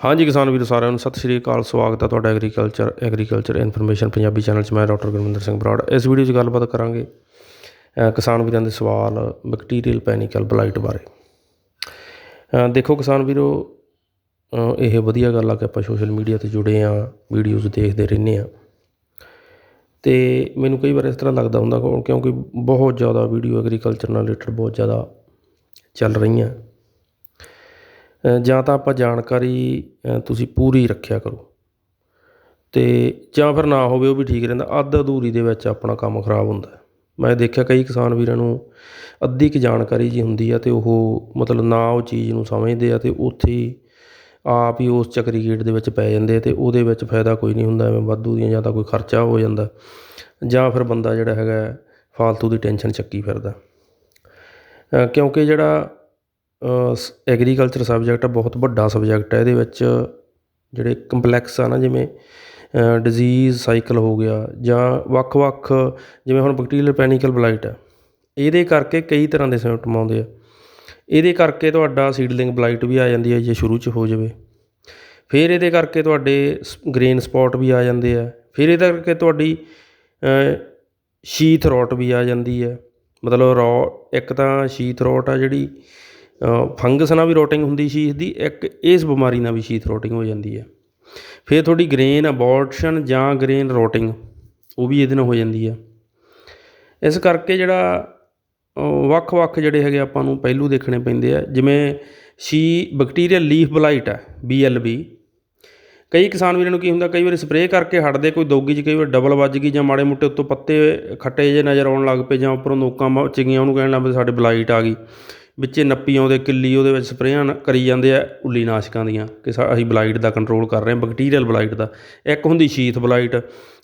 ਹਾਂਜੀ ਕਿਸਾਨ ਵੀਰੋ ਸਾਰਿਆਂ ਨੂੰ ਸਤਿ ਸ਼੍ਰੀ ਅਕਾਲ, ਸਵਾਗਤ ਹੈ ਤੁਹਾਡਾ agriculture agriculture information Punjabi channel 'ਚ ਮੈਂ ਡਾਕਟਰ ਗੁਰਮਿੰਦਰ ਸਿੰਘ ਬਰਾੜ। ਇਸ ਵੀਡੀਓ 'ਚ ਗੱਲਬਾਤ ਕਰਾਂਗੇ ਕਿਸਾਨ ਵੀਰਾਂ ਦੇ ਸਵਾਲ ਬੈਕਟੀਰੀਅਲ ਪੈਨੀਕਲ ਬਲਾਈਟ ਬਾਰੇ। ਦੇਖੋ ਕਿਸਾਨ ਵੀਰੋ ਇਹ ਵਧੀਆ ਗੱਲ ਆ ਕਿ ਆਪਾਂ ਸੋਸ਼ਲ ਮੀਡੀਆ ਤੇ ਜੁੜੇ ਆ ਵੀਡੀਓਜ਼ ਦੇਖਦੇ ਰਹਿੰਦੇ ਆ। ਤੇ ਮੈਨੂੰ ਕਈ ਵਾਰ ਇਸ ਤਰ੍ਹਾਂ ਲੱਗਦਾ ਹੁੰਦਾ ਕਿਉਂਕਿ ਬਹੁਤ ਜ਼ਿਆਦਾ ਵੀਡੀਓ ਐਗਰੀਕਲਚਰ ਨਾਲ ਰਿਲੇਟਡ ਬਹੁਤ ਜ਼ਿਆਦਾ ਚੱਲ ਰਹੀਆਂ। ਜਾਂ ਤਾਂ ਆਪਾਂ ਜਾਣਕਾਰੀ ਤੁਸੀਂ ਪੂਰੀ ਰੱਖਿਆ ਕਰੋ। ਅਤੇ ਜਾਂ ਫਿਰ ਨਾ ਹੋਵੇ ਉਹ ਵੀ ਠੀਕ ਰਹਿੰਦਾ, ਅੱਧ ਅਧੂਰੀ ਦੇ ਵਿੱਚ ਆਪਣਾ ਕੰਮ ਖਰਾਬ ਹੁੰਦਾ। ਮੈਂ ਦੇਖਿਆ ਕਈ ਕਿਸਾਨ ਵੀਰਾਂ ਨੂੰ ਅੱਧੀ ਕੁ ਜਾਣਕਾਰੀ ਜੀ ਹੁੰਦੀ ਆ ਅਤੇ ਉਹ ਮਤਲਬ ਨਾ ਉਹ ਚੀਜ਼ ਨੂੰ ਸਮਝਦੇ ਆ ਅਤੇ ਉੱਥੇ ਹੀ ਆਪ ਹੀ ਉਸ ਚੱਕਰੀ ਗੇਟ ਦੇ ਵਿੱਚ ਪੈ ਜਾਂਦੇ ਆ ਤੇ ਉਹਦੇ ਵਿੱਚ ਫਾਇਦਾ ਕੋਈ ਨਹੀਂ ਹੁੰਦਾ, ਐਵੇਂ ਵਾਧੂ ਦੀਆਂ ਜਾਂ ਤਾਂ ਕੋਈ ਖਰਚਾ ਹੋ ਜਾਂਦਾ। ਜਾਂ ਫਿਰ ਬੰਦਾ ਜਿਹੜਾ ਹੈਗਾ, ਫਾਲਤੂ ਦੀ ਟੈਨਸ਼ਨ ਚੱਕੀ ਫਿਰਦਾ। ਕਿਉਂਕਿ ਜਿਹੜਾ ਐਗਰੀਕਲਚਰ ਸਬਜੈਕਟ ਆ, ਬਹੁਤ ਵੱਡਾ ਸਬਜੈਕਟ ਹੈ ਇਹਦੇ ਵਿੱਚ। ਜਿਹੜੇ ਕੰਪਲੈਕਸ ਆ ਨਾ, ਜਿਵੇਂ ਡਿਜ਼ੀਜ਼ ਸਾਈਕਲ ਹੋ ਗਿਆ ਜਾਂ ਵੱਖ-ਵੱਖ, ਜਿਵੇਂ ਹੁਣ ਬੈਕਟੀਰੀਅਲ ਪੈਨਿਕਲ ਬਲਾਈਟ ਹੈ ਇਹਦੇ ਕਰਕੇ ਕਈ ਤਰ੍ਹਾਂ ਦੇ ਸਿੰਪਟਮ ਆਉਂਦੇ ਆ। ਇਹਦੇ ਕਰਕੇ ਤੁਹਾਡਾ ਸੀਡਲਿੰਗ ਬਲਾਈਟ ਵੀ ਆ ਜਾਂਦੀ ਹੈ ਜੇ ਸ਼ੁਰੂ 'ਚ ਹੋ ਜਾਵੇ। ਫਿਰ ਇਹਦੇ ਕਰਕੇ ਤੁਹਾਡੇ ਗ੍ਰੇਨ ਸਪੌਟ ਵੀ ਆ ਜਾਂਦੇ ਆ। ਫਿਰ ਇਹਦੇ ਕਰਕੇ ਤੁਹਾਡੀ ਸ਼ੀਥ ਰੋਟ ਵੀ ਆ ਜਾਂਦੀ ਹੈ ਮਤਲਬ ਰੋ, ਇੱਕ ਤਾਂ ਸ਼ੀਥ ਰੋਟ ਆ ਜਿਹੜੀ ਫੰਗਸ ਨਾਲ ਵੀ ਰੋਟਿੰਗ ਹੁੰਦੀ ਸ਼ੀਥ ਦੀ, ਇੱਕ ਇਸ ਬਿਮਾਰੀ ਨਾਲ ਵੀ ਸ਼ੀਥ ਰੋਟਿੰਗ ਹੋ ਜਾਂਦੀ ਹੈ। ਫਿਰ ਤੁਹਾਡੀ ਗ੍ਰੇਨ ਅਬੋਰਸ਼ਨ ਜਾਂ ਗ੍ਰੇਨ ਰੋਟਿੰਗ ਉਹ ਵੀ ਇਹਦੇ ਨਾਲ ਹੋ ਜਾਂਦੀ ਹੈ। ਇਸ ਕਰਕੇ ਜਿਹੜਾ ਵੱਖ-ਵੱਖ ਜਿਹੜੇ ਹੈਗੇ ਆਪਾਂ ਨੂੰ ਪਹਿਲੂ ਦੇਖਣੇ ਪੈਂਦੇ ਆ, ਜਿਵੇਂ ਸ਼ੀ ਬੈਕਟੀਰੀਆ ਲੀਫ ਬਲਾਈਟ ਹੈ BLB ਕਈ ਕਿਸਾਨ ਵੀਰਾਂ ਨੂੰ ਕੀ ਹੁੰਦਾ, ਕਈ ਵਾਰੀ ਸਪਰੇਅ ਕਰਕੇ ਹਟਦੇ, ਕੋਈ ਦੋਗੀ 'ਚ ਕਈ ਵਾਰ ਡਬਲ ਵੱਜ ਗਈ ਜਾਂ ਮਾੜੇ ਮੋਟੇ ਉੱਤੋਂ ਪੱਤੇ ਖੱਟੇ ਜੇ ਨਜ਼ਰ ਆਉਣ ਲੱਗ ਪਏ ਜਾਂ ਉੱਪਰੋਂ ਨੋਕਾਂ ਮੱਚ ਉਹਨੂੰ ਕਹਿਣ ਲੱਗ ਪਏ, ਸਾਡੇ ਬਲਾਈਟ ਆ ਗਈ। ਵਿੱਚੇ ਨੱਪੀ ਆਉਂਦੇ ਕਿੱਲੀ ਉਹਦੇ ਵਿੱਚ ਸਪਰੇਆਂ ਕਰੀ ਜਾਂਦੇ ਆ ਉੱਲੀ ਨਾਸ਼ਕਾਂ ਦੀਆਂ ਕਿ ਸਾ- ਅਸੀਂ ਬਲਾਈਟ ਦਾ ਕੰਟਰੋਲ ਕਰ ਰਹੇ ਹਾਂ ਬੈਕਟੀਰੀਅਲ ਬਲਾਈਟ ਦਾ। ਇੱਕ ਹੁੰਦੀ ਸ਼ੀਥ ਬਲਾਈਟ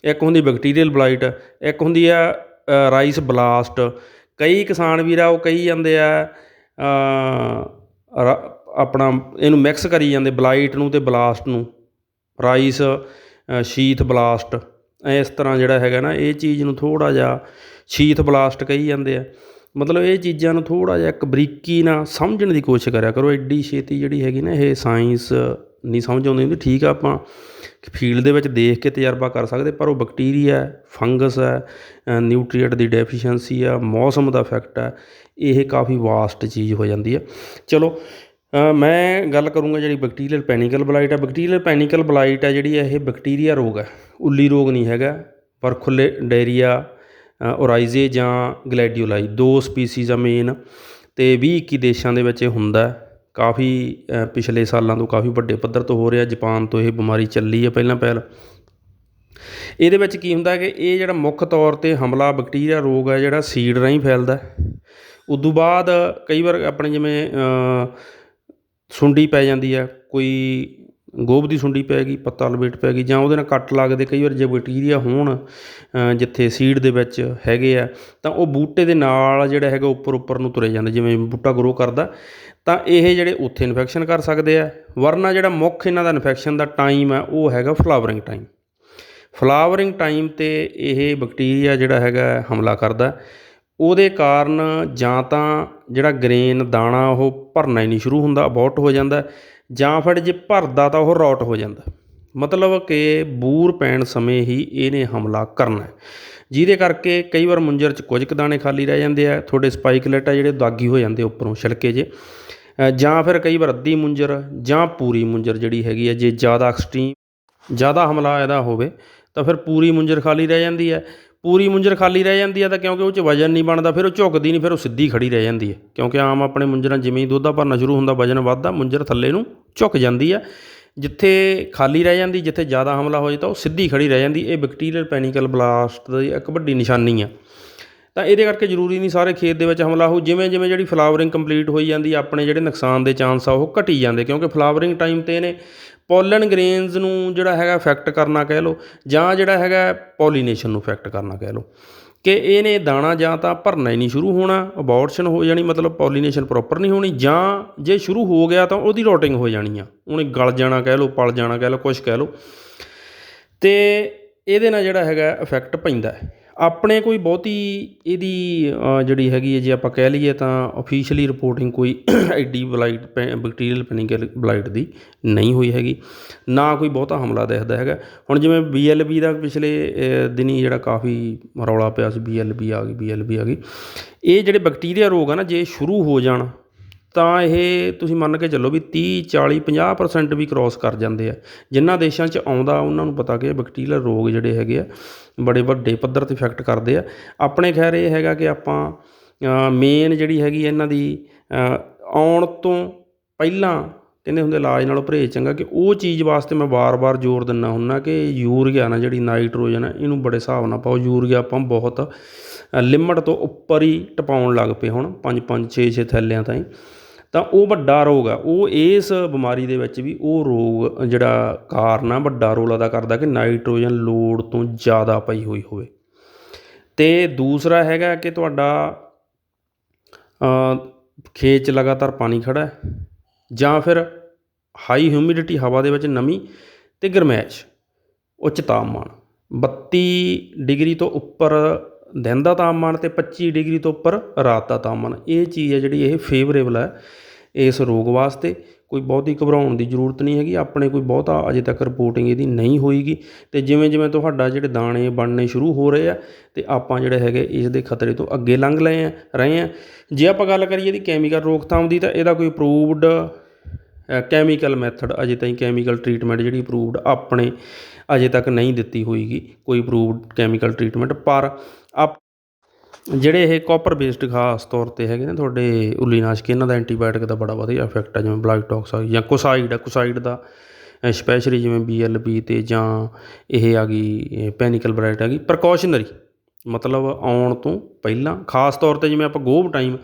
ਇੱਕ ਹੁੰਦੀ ਬੈਕਟੀਰੀਅਲ ਬਲਾਈਟ ਇੱਕ ਹੁੰਦੀ ਆ ਰਾਈਸ ਬਲਾਸਟ ਕਈ ਕਿਸਾਨ ਵੀਰ ਆ ਉਹ ਕਹੀ ਜਾਂਦੇ ਆ ਅ, ਆਪਣਾ ਇਹਨੂੰ ਮਿਕਸ ਕਰੀ ਜਾਂਦੇ ਬਲਾਈਟ ਨੂੰ ਤੇ ਬਲਾਸਟ ਨੂੰ। ਰਾਈਸ ਸ਼ੀਥ ਬਲਾਸਟ ਇਸ ਤਰ੍ਹਾਂ ਜਿਹੜਾ ਹੈਗਾ ਨਾ ਇਹ ਚੀਜ਼ ਨੂੰ ਥੋੜਾ ਜਿਹਾ ਸ਼ੀਥ ਬਲਾਸਟ ਕਹੀ ਜਾਂਦੇ ਆ। ਮਤਲਬ ਇਹ ਚੀਜ਼ਾਂ ਨੂੰ ਥੋੜ੍ਹਾ ਜਿਹਾ ਇੱਕ ਬਰੀਕੀ ਨਾਲ ਸਮਝਣ ਦੀ ਕੋਸ਼ਿਸ਼ ਕਰਿਆ ਕਰੋ। ਐਡੀ ਛੇਤੀ ਜਿਹੜੀ ਹੈਗੀ ਨਾ, ਇਹ ਸਾਇੰਸ ਨਹੀਂ ਸਮਝ ਆਉਂਦੀ ਹੁੰਦੀ। ਠੀਕ ਆ ਆਪਾਂ ਫੀਲਡ ਦੇ ਵਿੱਚ ਦੇਖ ਕੇ ਤਜਰਬਾ ਕਰ ਸਕਦੇ, ਪਰ ਉਹ ਬੈਕਟੀਰੀਆ ਫੰਗਸ ਹੈ ਨਿਊਟ੍ਰੀਐਂਟ ਦੀ ਡੈਫੀਸ਼ੀਐਂਸੀ ਆ ਮੌਸਮ ਦਾ ਇਫੈਕਟ ਹੈ, ਇਹ ਕਾਫੀ ਵਾਸਟ ਚੀਜ਼ ਹੋ ਜਾਂਦੀ ਹੈ। ਚਲੋ ਮੈਂ ਗੱਲ ਕਰੂੰਗਾ ਜਿਹੜੀ ਬੈਕਟੀਰੀਅਲ ਪੈਨੀਕਲ ਬਲਾਈਟ ਹੈ। ਬੈਕਟੀਰੀਅਲ ਪੈਨੀਕਲ ਬਲਾਈਟ ਹੈ ਜਿਹੜੀ ਇਹ ਬੈਕਟੀਰੀਆ ਰੋਗ ਹੈ। ਉੱਲੀ ਰੋਗ ਨਹੀਂ ਹੈਗਾ ਪਰ ਖੁੱਲੇ ਡਾਇਰੀਆ ਓਰਾਈਜ਼ੇ ਜਾਂ ਗਲੈਡੀਓਲਾਈ, ਦੋ ਸਪੀਸੀਜ਼ ਆ ਮੇਨ ਅਤੇ ਵੀਹ ਇੱਕੀ ਦੇਸ਼ਾਂ ਦੇ ਵਿੱਚ ਇਹ ਹੁੰਦਾ ਕਾਫੀ ਪਿਛਲੇ ਸਾਲਾਂ ਤੋਂ ਕਾਫੀ ਵੱਡੇ ਪੱਧਰ ਤੋਂ ਹੋ ਰਿਹਾ, ਜਪਾਨ ਤੋਂ ਇਹ ਬਿਮਾਰੀ ਚੱਲੀ ਹੈ ਪਹਿਲਾਂ ਪਹਿਲ ਇਹਦੇ ਵਿੱਚ ਕੀ ਹੁੰਦਾ ਕਿ ਇਹ ਜਿਹੜਾ ਮੁੱਖ ਤੌਰ ਤੇ ਹਮਲਾ, ਬੈਕਟੀਰੀਆ, ਰੋਗ ਹੈ ਜਿਹੜਾ ਸੀਡ ਰਾਹੀਂ ਫੈਲਦਾ ਹੈ। ਉਦੋਂ ਬਾਅਦ ਕਈ ਵਾਰ ਆਪਣੇ ਜਿਵੇਂ ਸੁੰਡੀ ਪੈ ਜਾਂਦੀ ਹੈ ਕੋਈ ਗੋਭ ਦੀ ਸੁੰਡੀ ਪੈ ਗਈ, ਪੱਤਾ ਲਪੇਟ ਪੈ ਗਈ ਜਾਂ ਉਹਦੇ ਨਾਲ ਕੱਟ ਲੱਗਦੇ ਕਈ ਵਾਰ ਜੇ ਬੈਕਟੀਰੀਆ ਹੋਣ ਜਿੱਥੇ ਸੀਡ ਦੇ ਵਿੱਚ ਹੈਗੇ ਆ, ਤਾਂ ਉਹ ਬੂਟੇ ਦੇ ਨਾਲ ਜਿਹੜਾ ਹੈਗਾ ਉੱਪਰ ਉੱਪਰ ਨੂੰ ਤੁਰੇ ਜਾਂਦੇ, ਜਿਵੇਂ ਬੂਟਾ ਗਰੋ ਕਰਦਾ, ਤਾਂ ਇਹ ਜਿਹੜੇ ਉੱਥੇ ਇਨਫੈਕਸ਼ਨ ਕਰ ਸਕਦੇ ਆ। ਵਰਨਾ ਜਿਹੜਾ ਮੁੱਖ ਇਹਨਾਂ ਦਾ ਇਨਫੈਕਸ਼ਨ ਦਾ ਟਾਈਮ ਆ, ਉਹ ਹੈਗਾ ਫਲਾਵਰਿੰਗ ਟਾਈਮ ਫਲਾਵਰਿੰਗ ਟਾਈਮ ਤੇ ਇਹ ਬੈਕਟੀਰੀਆ ਜਿਹੜਾ ਹੈਗਾ ਹਮਲਾ ਕਰਦਾ। ਉਹਦੇ ਕਾਰਨ ਜਾਂ ਤਾਂ ਜਿਹੜਾ ਗ੍ਰੇਨ ਦਾਣਾ ਉਹ ਭਰਨਾ ਹੀ ਨਹੀਂ ਸ਼ੁਰੂ ਹੁੰਦਾ ਅਬੋਰਟ ਹੋ ਜਾਂਦਾ। ਜਾਂ ਫਿਰ ਜੇ ਭਰਦਾ ਤਾਂ ਉਹ ਰੌਟ ਹੋ ਜਾਂਦਾ। ਮਤਲਬ ਕਿ ਬੂਰ ਪੈਣ ਸਮੇਂ ਹੀ ਇਹਨੇ ਹਮਲਾ ਕਰਨਾ ਜਿਹਦੇ ਕਰਕੇ ਕਈ ਵਾਰ ਮੁੰਜਰ 'ਚ ਕੁਝ ਕੁ ਦਾਣੇ ਖਾਲੀ ਰਹਿ ਜਾਂਦੇ ਆ, ਤੁਹਾਡੇ ਸਪਾਈਕਲੇਟ ਆ ਜਿਹੜੇ ਦਾਗੀ ਹੋ ਜਾਂਦੇ ਉੱਪਰੋਂ ਛਿਲਕੇ ਜੇ। ਜਾਂ ਫਿਰ ਕਈ ਵਾਰ ਅੱਧੀ ਮੁੰਜਰ ਜਾਂ ਪੂਰੀ ਮੁੰਜਰ ਜਿਹੜੀ ਹੈਗੀ ਹੈ ਜੇ ਜ਼ਿਆਦਾ ਐਕਸਟ੍ਰੀਮ ਜ਼ਿਆਦਾ ਹਮਲਾ ਇਹਦਾ ਹੋਵੇ, ਤਾਂ ਫਿਰ ਪੂਰੀ ਮੁੰਜਰ ਖਾਲੀ ਰਹਿ ਜਾਂਦੀ ਹੈ। ਪੂਰੀ ਮੁੰਜਰ ਖਾਲੀ ਰਹਿ ਜਾਂਦੀ ਆ ਤਾਂ ਕਿਉਂਕਿ ਉਹ 'ਚ ਵਜਨ ਨਹੀਂ ਬਣਦਾ, ਫਿਰ ਉਹ ਝੁਕਦੀ ਨਹੀਂ, ਫਿਰ ਉਹ ਸਿੱਧੀ ਖੜੀ ਰਹਿ ਜਾਂਦੀ ਹੈ ਕਿਉਂਕਿ ਆਮ ਆਪਣੇ ਮੁੰਜਰਾਂ ਜਿਵੇਂ ਹੀ ਦੁੱਧਾ ਭਰਨਾ ਸ਼ੁਰੂ ਹੁੰਦਾ, ਵਜਨ ਵੱਧਦਾ, ਮੁੰਜਰ ਥੱਲੇ ਨੂੰ ਝੁਕ ਜਾਂਦੀ ਹੈ ਜਿੱਥੇ ਖਾਲੀ ਰਹਿ ਜਾਂਦੀ, ਜਿੱਥੇ ਜ਼ਿਆਦਾ ਹਮਲਾ ਹੋ ਜਾਂਦਾ ਉਹ ਸਿੱਧੀ ਖੜੀ ਰਹਿ ਜਾਂਦੀ। ਇਹ ਬੈਕਟੀਰੀਅਲ ਪੈਨੀਕਲ ਬਲਾਸਟ ਦੀ ਇੱਕ ਵੱਡੀ ਨਿਸ਼ਾਨੀ ਆ। ਤਾਂ ਇਹਦੇ ਕਰਕੇ ਜ਼ਰੂਰੀ ਨਹੀਂ ਸਾਰੇ ਖੇਤ ਦੇ ਵਿੱਚ ਹਮਲਾ ਹੋ ਜਿਵੇਂ ਜਿਵੇਂ ਜਿਹੜੀ ਫਲਾਵਰਿੰਗ ਕੰਪਲੀਟ ਹੋਈ ਜਾਂਦੀ ਆਪਣੇ ਜਿਹੜੇ ਨੁਕਸਾਨ ਦੇ ਚਾਂਸ ਆ, ਉਹ ਘਟੀ ਜਾਂਦੇ ਕਿਉਂਕਿ ਫਲਾਵਰਿੰਗ ਟਾਈਮ ਤੇ ਇਹਨੇ ਪੋਲਨ ਗ੍ਰੇਨਸ ਨੂੰ ਜਿਹੜਾ ਹੈਗਾ ਇਫੈਕਟ ਕਰਨਾ ਕਹਿ ਲਓ, ਜਾਂ ਜਿਹੜਾ ਹੈਗਾ ਪੋਲੀਨੇਸ਼ਨ ਨੂੰ ਇਫੈਕਟ ਕਰਨਾ ਕਹਿ ਲਓ। ਕਿ ਇਹਨੇ ਦਾਣਾ ਜਾਂ ਤਾਂ ਭਰਨਾ ਹੀ ਨਹੀਂ ਸ਼ੁਰੂ ਹੋਣਾ ਅਬੋਰਸ਼ਨ ਹੋ ਜਾਣੀ ਮਤਲਬ ਪੋਲੀਨੇਸ਼ਨ ਪ੍ਰੋਪਰ ਨਹੀਂ ਹੋਣੀ, ਜਾਂ ਜੇ ਸ਼ੁਰੂ ਹੋ ਗਿਆ ਤਾਂ ਉਹਦੀ ਰੋਟਿੰਗ ਹੋ ਜਾਣੀ ਆ। ਉਹਨੇ ਗਲ ਜਾਣਾ ਕਹਿ ਲਓ, ਪਲ ਜਾਣਾ ਕਹਿ ਲਓ ਕੁਝ ਕਹਿ ਲਓ। ਤੇ ਇਹਦੇ ਨਾਲ ਜਿਹੜਾ ਹੈਗਾ ਇਫੈਕਟ ਪੈਂਦਾ ਆਪਣੇ ਕੋਈ ਬਹੁਤੀ ਇਹਦੀ ਜਿਹੜੀ ਹੈਗੀ ਹੈ, ਜੇ ਆਪਾਂ ਕਹਿ ਲਈਏ ਤਾਂ ਅਫੀਸ਼ੀਅਲੀ ਰਿਪੋਰਟਿੰਗ ਕੋਈ ਐਡੀ ਬਲਾਈਟ ਬੈਕਟੀਰੀਅਲ ਪੈਨਿਕਲ ਬਲਾਈਟ ਦੀ ਨਹੀਂ ਹੋਈ ਹੈਗੀ। ਨਾ ਕੋਈ ਬਹੁਤਾ ਹਮਲਾ ਦਿਖਦਾ ਹੈਗਾ। ਹੁਣ ਜਿਵੇਂ ਬੀਐਲਬੀ ਦਾ ਪਿਛਲੇ ਦਿਨੀ ਜਿਹੜਾ ਕਾਫੀ ਰੌਲਾ ਪਿਆ ਸੀ ਬੀਐਲਬੀ ਆ ਗਈ ਬੀਐਲਬੀ ਆ ਗਈ। ਇਹ ਜਿਹੜੇ ਬੈਕਟੀਰੀਆ ਰੋਗ ਆ ਨਾ, ਜੇ ਸ਼ੁਰੂ ਹੋ ਜਾਣ ਤਾਂ ਇਹ ਤੁਸੀਂ ਮੰਨ ਕੇ ਚੱਲੋ ਵੀ 30 40 50% ਵੀ ਕ੍ਰਾਸ ਕਰ ਜਾਂਦੇ ਆ। ਜਿਨ੍ਹਾਂ ਦੇਸ਼ਾਂ 'ਚ ਆਉਂਦਾ, ਉਹਨਾਂ ਨੂੰ ਪਤਾ ਕਿ ਇਹ ਬੈਕਟੀਰੀਅਲ ਰੋਗ ਜਿਹੜੇ ਹੈਗੇ ਆ, ਬੜੇ ਵੱਡੇ ਪੱਧਰ ਤੇ ਇਫੈਕਟ ਕਰਦੇ ਆ। ਆਪਣੇ ਖੈਰ ਇਹ ਹੈਗਾ ਕਿ ਆਪਾਂ ਮੇਨ ਜਿਹੜੀ ਹੈਗੀ ਇਹਨਾਂ ਦੀ ਆਉਣ ਤੋਂ ਪਹਿਲਾਂ ਕਹਿੰਦੇ ਹੁੰਦੇ ਇਲਾਜ ਨਾਲੋਂ ਪਰਹੇਜ਼ ਚੰਗਾ ਕਿ ਉਹ ਚੀਜ਼ ਵਾਸਤੇ ਮੈਂ ਵਾਰ-ਵਾਰ ਜ਼ੋਰ ਦਿੰਦਾ ਹੁੰਨਾ ਕਿ ਯੂਰੀਆ ਨਾ ਜਿਹੜੀ ਨਾਈਟ੍ਰੋਜਨ ਹੈ ਇਹਨੂੰ ਬੜੇ ਹਿਸਾਬ ਨਾਲ ਪਾਓ। ਯੂਰੀਆ ਆਪਾਂ ਬਹੁਤ ਲਿਮਟ ਤੋਂ ਉੱਪਰ ਹੀ ਟਪਾਉਣ ਲੱਗ ਪਏ ਹੁਣ 5-5 6-6 ਥੈਲਿਆਂ ਤਾਈਂ। ਤਾਂ ਉਹ ਵੱਡਾ ਰੋਗ ਆ। ਉਹ ਇਸ ਬਿਮਾਰੀ ਦੇ ਵਿੱਚ ਵੀ ਉਹ ਰੋਗ, ਜਿਹੜਾ ਕਾਰਨ ਆ, ਵੱਡਾ ਰੋਲ ਅਦਾ ਕਰਦਾ ਕਿ ਨਾਈਟ੍ਰੋਜਨ ਲੋੜ ਤੋਂ ਜ਼ਿਆਦਾ ਪਈ ਹੋਈ ਹੋਵੇ। ਤੇ ਦੂਸਰਾ ਹੈਗਾ ਕਿ ਤੁਹਾਡਾ ਖੇਤ 'ਚ ਲਗਾਤਾਰ ਪਾਣੀ ਖੜਾ ਜਾਂ ਫਿਰ ਹਾਈ ਹਿਊਮਿਡਿਟੀ ਹਵਾ ਦੇ ਵਿੱਚ ਨਮੀ ਤੇ ਗਰਮੈਸ਼ ਉੱਚ ਤਾਪਮਾਨ 32 ਡਿਗਰੀ ਤੋਂ ਉੱਪਰ ਦਿਨ ਦਾ ਤਾਪਮਾਨ ਤੇ 25 ਡਿਗਰੀ ਤੋਂ ਉੱਪਰ ਰਾਤ ਦਾ ਤਾਪਮਾਨ। ਇਹ ਚੀਜ਼ ਹੈ ਜਿਹੜੀ ਇਹ ਫੇਵਰੇਬਲ ਹੈ। ਇਸ ਰੋਗ ਵਾਸਤੇ ਕੋਈ ਬਹੁਤੀ ਘਬਰਾਉਣ ਦੀ ਜ਼ਰੂਰਤ ਨਹੀਂ ਹੈਗੀ, ਆਪਣੇ ਕੋਈ ਬਹੁਤਾ ਅਜੇ ਤੱਕ ਰਿਪੋਰਟਿੰਗ ਇਹਦੀ ਨਹੀਂ ਹੋਏਗੀ ਅਤੇ ਜਿਵੇਂ ਜਿਵੇਂ ਤੁਹਾਡਾ ਜਿਹੜੇ ਦਾਣੇ ਬਣਨੇ ਸ਼ੁਰੂ ਹੋ ਰਹੇ ਆ ਅਤੇ ਆਪਾਂ ਜਿਹੜੇ ਹੈਗੇ ਇਸ ਦੇ ਖਤਰੇ ਤੋਂ ਅੱਗੇ ਲੰਘ ਲਏ ਆ, ਰਹੇ ਆ। ਜੇ ਆਪਾਂ ਗੱਲ ਕਰੀਏ ਇਹਦੀ ਕੈਮੀਕਲ ਰੋਕਥਾਮ ਦੀ, ਤਾਂ ਇਹਦਾ ਕੋਈ ਅਪਰੂਵਡ ਕੈਮੀਕਲ ਮੈਥਡ ਅਜੇ ਤਾਈਂ ਕੈਮੀਕਲ ਟਰੀਟਮੈਂਟ ਜਿਹੜੀ ਅਪਰੂਵਡ ਆਪਣੇ ਅਜੇ ਤੱਕ ਨਹੀਂ ਦਿੱਤੀ ਹੋਈਗੀ, ਕੋਈ ਅਪਰੂਵਡ ਕੈਮੀਕਲ ਟਰੀਟਮੈਂਟ ਪਰ ਆਪ ਜਿਹੜੇ ਇਹ ਕਾਪਰ ਬੇਸਡ ਖਾਸ ਤੌਰ ਤੇ ਹੈਗੇ ਨੇ ਤੁਹਾਡੇ ਉੱਲੀਨਾਸ਼ਕ ਇਹਨਾਂ ਦਾ ਐਂਟੀਬਾਇਓਟਿਕ ਦਾ ਬੜਾ ਵਧੀਆ ਇਫੈਕਟ ਆ, ਜਿਵੇਂ ਬਲਾਈਟ ਟੌਕਸ ਆ ਜਾਂ ਕੋਸਾਈਡ ਆ, ਕੋਸਾਈਡ ਦਾ ਸਪੈਸ਼ਲੀ ਜਿਵੇਂ ਬੀਐਲਬੀ ਤੇ ਜਾਂ ਇਹ ਆ ਗਈ ਪੈਨਿਕਲ ਬ੍ਰਾਈਟ ਆ ਗਈ ਪ੍ਰੀਕਾਸ਼ਨਰੀ ਮਤਲਬ ਆਉਣ ਤੋਂ ਪਹਿਲਾਂ, ਖਾਸ ਤੌਰ ਤੇ ਜਿਵੇਂ ਆਪਾਂ ਗੋਭ ਟਾਈਮ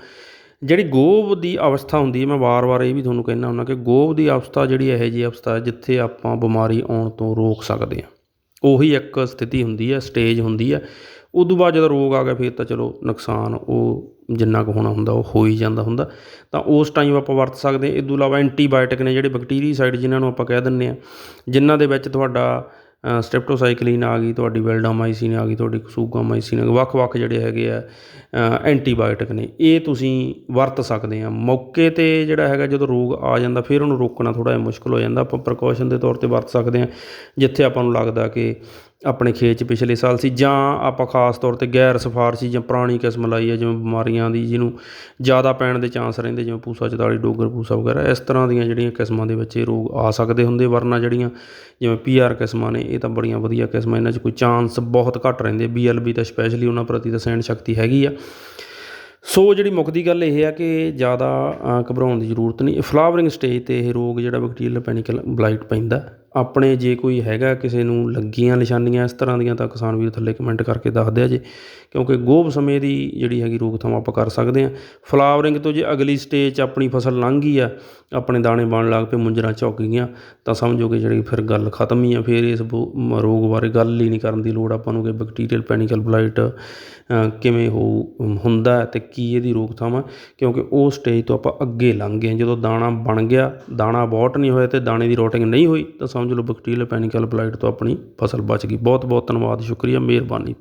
ਜਿਹੜੀ ਗੋਭ ਦੀ ਅਵਸਥਾ ਹੁੰਦੀ ਹੈ, ਮੈਂ ਵਾਰ-ਵਾਰ ਇਹ ਵੀ ਤੁਹਾਨੂੰ ਕਹਿਣਾ ਹੁੰਦਾ ਕਿ ਗੋਭ ਦੀ ਅਵਸਥਾ ਜਿਹੜੀ ਇਹੋ ਜਿਹੀ ਅਵਸਥਾ ਜਿੱਥੇ ਆਪਾਂ ਬਿਮਾਰੀ ਆਉਣ ਤੋਂ ਰੋਕ ਸਕਦੇ ਹਾਂ। ਉਹੀ ਇੱਕ ਸਥਿਤੀ ਹੁੰਦੀ ਹੈ ਸਟੇਜ ਹੁੰਦੀ ਹੈ ਉਦੋਂ ਬਾਅਦ ਜਦੋਂ ਰੋਗ ਆ ਗਿਆ, ਫਿਰ ਤਾਂ ਚਲੋ ਨੁਕਸਾਨ ਉਹ ਜਿੰਨਾ ਕੁ ਹੋਣਾ ਹੁੰਦਾ, ਉਹ ਹੋ ਹੀ ਜਾਂਦਾ ਹੁੰਦਾ। ਤਾਂ ਉਸ ਟਾਈਮ ਆਪਾਂ ਵਰਤ ਸਕਦੇ ਹਾਂ। ਇਹ ਤੋਂ ਇਲਾਵਾ ਐਂਟੀਬਾਇਓਟਿਕ ਨੇ ਜਿਹੜੇ ਬੈਕਟੀਰੀਸਾਈਡ ਜਿਨ੍ਹਾਂ ਨੂੰ ਆਪਾਂ ਕਹਿ ਦਿੰਦੇ ਆ ਜਿਨ੍ਹਾਂ ਦੇ ਵਿੱਚ ਤੁਹਾਡਾ ਸਟ੍ਰੈਪਟੋਸਾਈਕਲਿਨ ਆ ਗਈ, ਤੁਹਾਡੀ ਵੈਲਡਾਮਾਈਸਿਨ ਆ ਗਈ, ਤੁਹਾਡੀ ਕਸੂਗਾਮਾਈਸਿਨ ਵੱਖ-ਵੱਖ ਜਿਹੜੇ ਹੈਗੇ ਆ ਐਂਟੀਬਾਇਓਟਿਕ ਨੇ। ਇਹ ਤੁਸੀਂ ਵਰਤ ਸਕਦੇ ਆ ਮੌਕੇ ਤੇ ਜਿਹੜਾ ਹੈਗਾ, ਜਦੋਂ ਰੋਗ ਆ ਜਾਂਦਾ, ਫਿਰ ਉਹਨੂੰ ਰੋਕਣਾ ਥੋੜਾ ਜਿਹਾ ਮੁਸ਼ਕਲ ਹੋ ਜਾਂਦਾ। ਆਪਾਂ ਪ੍ਰੀਕਾਸ਼ਨ ਦੇ ਤੌਰ ਤੇ ਵਰਤ ਸਕਦੇ ਆ ਜਿੱਥੇ ਆਪਾਂ ਨੂੰ ਲੱਗਦਾ ਕਿ ਆਪਣੇ ਖੇਤ 'ਚ ਪਿਛਲੇ ਸਾਲ ਸੀ ਜਾਂ ਆਪਾਂ ਖਾਸ ਤੌਰ ਤੇ ਗੈਰ ਸਿਫਾਰਸ਼ੀ ਜਾਂ ਪੁਰਾਣੀ ਕਿਸਮ ਲਾਈ ਹੈ ਜਿਵੇਂ ਬਿਮਾਰੀਆਂ ਦੀ ਜਿਹਨੂੰ ਜ਼ਿਆਦਾ ਪੈਣ ਦੇ ਚਾਂਸ ਰਹਿੰਦੇ ਜਿਵੇਂ ਪੂਸਾ 44 ਡੋਗਰ ਪੂਸਾ ਵਗੈਰਾ ਇਸ ਤਰ੍ਹਾਂ ਦੀਆਂ ਜਿਹੜੀਆਂ ਕਿਸਮਾਂ ਦੇ ਵਿੱਚ ਇਹ ਰੋਗ ਆ ਸਕਦੇ ਹੁੰਦੇ ਵਰਨਾ ਜਿਹੜੀਆਂ ਜਿਵੇਂ ਪੀਆਰ ਕਿਸਮਾਂ ਨੇ ਇਹ ਤਾਂ ਬੜੀਆਂ ਵਧੀਆ ਕਿਸਮਾਂ ਇਹਨਾਂ 'ਚ ਕੋਈ ਚਾਂਸ ਬਹੁਤ ਘੱਟ ਰਹਿੰਦੇ ਬੀਐਲਬੀ ਤਾਂ ਸਪੈਸ਼ਲੀ ਉਹਨਾਂ ਪ੍ਰਤੀ ਤਾਂ ਸਹਿਣ ਸ਼ਕਤੀ ਹੈਗੀ ਆ। ਸੋ ਜਿਹੜੀ ਮੁੱਕਦੀ ਗੱਲ ਇਹ ਆ ਕਿ ਜ਼ਿਆਦਾ ਅ, ਘਬਰਾਉਣ ਦੀ ਜ਼ਰੂਰਤ ਨਹੀਂ ਫਲਾਵਰਿੰਗ ਸਟੇਜ ਤੇ ਇਹ ਰੋਗ ਜਿਹੜਾ ਬੈਕਟੀਰੀਅਲ ਪੈਨਿਕਲ ਬਲਾਈਟ ਪੈਂਦਾ। ਆਪਣੇ ਜੇ ਕੋਈ ਹੈਗਾ ਕਿਸੇ ਨੂੰ ਲੱਗੀਆਂ ਨਿਸ਼ਾਨੀਆਂ ਇਸ ਤਰ੍ਹਾਂ ਦੀਆਂ ਤਾਂ ਕਿਸਾਨ ਵੀਰ ਥੱਲੇ ਕਮੈਂਟ ਕਰਕੇ ਦੱਸਦੇ ਆ ਜੇ, ਕਿਉਂਕਿ ਗੋਭ ਸਮੇਂ ਦੀ ਜਿਹੜੀ ਹੈਗੀ ਰੋਕਥਾਮ ਆਪਾਂ ਕਰ ਸਕਦੇ ਹਾਂ ਫਲਾਵਰਿੰਗ ਤੋਂ ਜੇ ਅਗਲੀ ਸਟੇਜ 'ਚ ਆਪਣੀ ਫਸਲ ਲੰਘ ਗਈ ਆ, ਆਪਣੇ ਦਾਣੇ ਬਣ ਲੱਗ ਪਏ, ਮੁੰਜਰਾ ਝੁੱਕ ਗਈਆਂ, ਤਾਂ ਸਮਝੋ ਕਿ ਜਿਹੜੀ ਫਿਰ ਗੱਲ ਖਤਮ ਹੀ ਆ, ਫਿਰ ਇਸ ਬੋ- ਰੋਗ ਬਾਰੇ ਗੱਲ ਹੀ ਨਹੀਂ ਕਰਨ ਦੀ ਲੋੜ ਆਪਾਂ ਨੂੰ ਕਿ ਬੈਕਟੀਰੀਅਲ ਪੈਨਿਕਲ ਬਲਾਈਟ ਕਿਵੇਂ ਹੋ ਹੁੰਦਾ ਹੈ ਤੇ ਕੀ ਇਹਦੀ ਰੋਕਥਾਮ ਆ, ਕਿਉਂਕਿ ਉਹ ਸਟੇਜ ਤੋਂ ਆਪਾਂ ਅੱਗੇ ਲੰਘ ਗਏ ਹਾਂ। ਜਦੋਂ ਦਾਣਾ ਬਣ ਗਿਆ, ਦਾਣਾ ਅਬੋਰਟ ਨਹੀਂ ਹੋਇਆ ਤੇ ਦਾਣੇ ਦੀ ਰੋਟਿੰਗ ਨਹੀਂ ਹੋਈ, ਤਾਂ ਸਮਝ ਲਓ ਬੈਕਟੀਰੀਅਲ ਪੈਨਿਕਲ, ਬਲਾਈਟ ਤੋਂ ਆਪਣੀ ਫਸਲ ਬਚ ਗਈ। ਬਹੁਤ ਬਹੁਤ ਧੰਨਵਾਦ, ਸ਼ੁਕਰੀਆ, ਮਿਹਰਬਾਨੀ।